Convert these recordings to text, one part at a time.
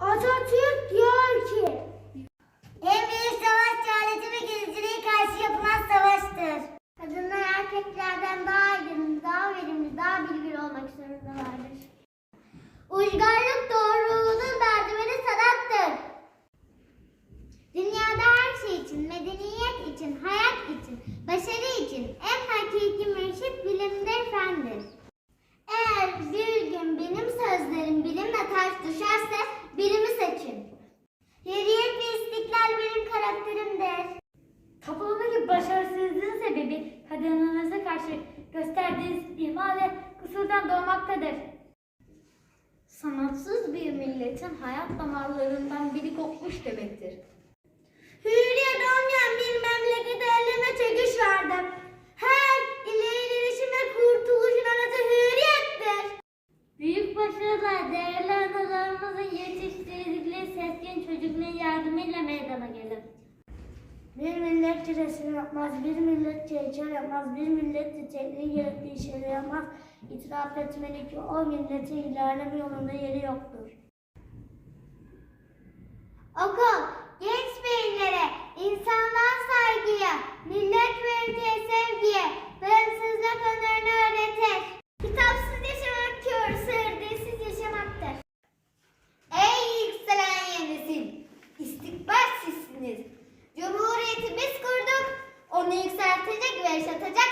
Atatürk diyor ki En büyük savaş cehaleti ve geziciliğe karşı yapılan savaştır. kadınlar erkeklerden daha aydın, daha verimli, daha bilgili olmak zorundalardır. Uygarlık doğruluğunun merdiveni sanattır. Dünyada her şey için, medeniyet için, hayat için, başarı için en hakiki mürşit bilimdir fendir. Eğer bir gün benim sözlerim bilimle ters düşerse bilimi seçin. Hürriyet ve istiklal benim karakterimdir. Toplumdaki başarısızlığın sebebi kadınlarınıza karşı gösterdiğiniz ihmal ve kusurdan doğmaktadır. Sanatsız bir milletin hayat damarlarından biri kopmuş demektir. Büyük başarılar değerli analarımızın yetiştirdikleri seskin çocukların yardımıyla meydana gelir. Bir millet resim yapmaz, bir millet çeçer yapmaz, bir millet çiçekliği gerektiği şeyleri yapmaz. İtiraf etmeli ki o milletin ilerleme yolunda yeri yoktur. Okul,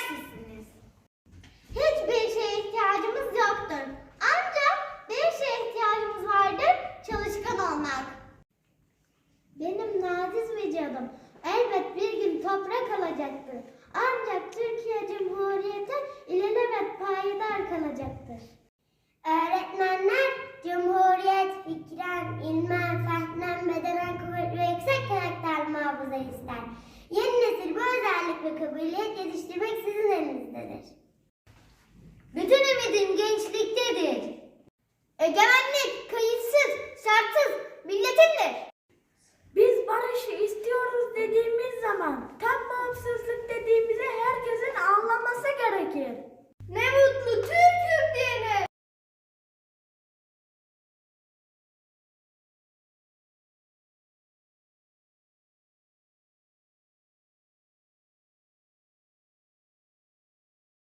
sizsiniz. Hiçbir şeye ihtiyacımız yoktur. Ancak bir şeye ihtiyacımız vardır, çalışkan olmak. Benim naziz vücudum elbet bir gün toprak alacaktır. Ancak Türkiye Cumhuriyeti ilelebet payidar kalacaktır. Öğretmenler Cumhuriyet fikren, ilmen, fehnen, bedenen kuvvetli ve yüksek karakter muhafaza ister kabiliyet geliştirmek sizin elinizdedir. Bütün ümidim gençliktedir. Egemenlik